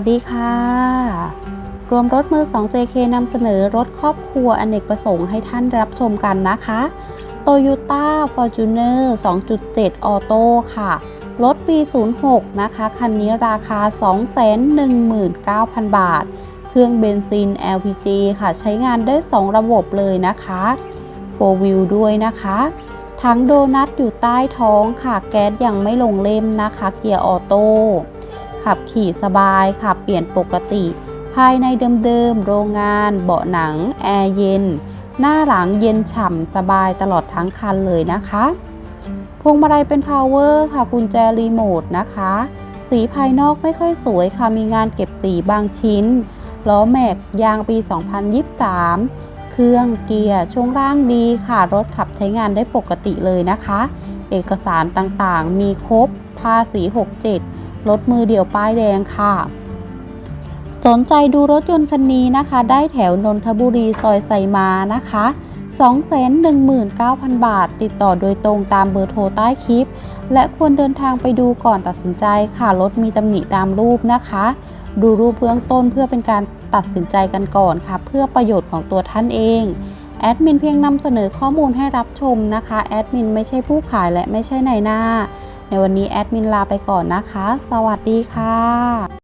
สวัสดีค่ะ รวมรถมือ 2 JK นำเสนอรถครอบครัวอเนกประสงค์ให้ท่านรับชมกันนะคะ Toyota Fortuner 2.7 Auto ค่ะ รถปี 06 นะคะ คันนี้ราคา 219,000 บาท เครื่องเบนซิน LPG ค่ะ ใช้งานได้ 2 ระบบเลยนะคะ 4 Wheel ด้วยนะคะ ทั้งโดนัทอยู่ใต้ท้องค่ะ แก๊สยังไม่ลงเล่มนะคะ เกียร์ออโต้ ขับขี่สบายค่ะเปลี่ยนปกติ ภายในเดิมๆ โรงงาน เบาะหนัง แอร์เย็น หน้าหลังเย็นฉ่ำสบายตลอดทั้งคันเลยนะคะ พวงมาลัยเป็นพาวเวอร์ค่ะกุญแจรีโมทนะคะ สีภายนอกไม่ค่อยสวยค่ะ มีงานเก็บสีบางชิ้น ล้อแม็กยางปี 2023 เครื่องเกียร์ช่วงล่างดีค่ะ รถขับใช้งานได้ปกติเลยนะคะ เอกสารต่างๆ มีครบภาษี 67 รถมือเดี่ยวป้ายแดงค่ะ สนใจดูรถยนต์คันนี้นะคะ ได้แถวนนทบุรีซอยไซมานะคะ219,000 บาท ติดต่อโดยตรงตามเบอร์โทรใต้คลิป และควรเดินทางไปดูก่อนตัดสินใจค่ะ รถมีตำหนิตามรูปนะคะ ดูรูปเบื้องต้นเพื่อเป็นการตัดสินใจกันก่อนค่ะ เพื่อประโยชน์ของตัวท่านเอง แอดมินเพียงนำเสนอข้อมูลให้รับชมนะคะ แอดมินไม่ใช่ผู้ขายและไม่ใช่นายหน้า ในวันนี้แอดมินลาไปก่อนนะคะ สวัสดีค่ะ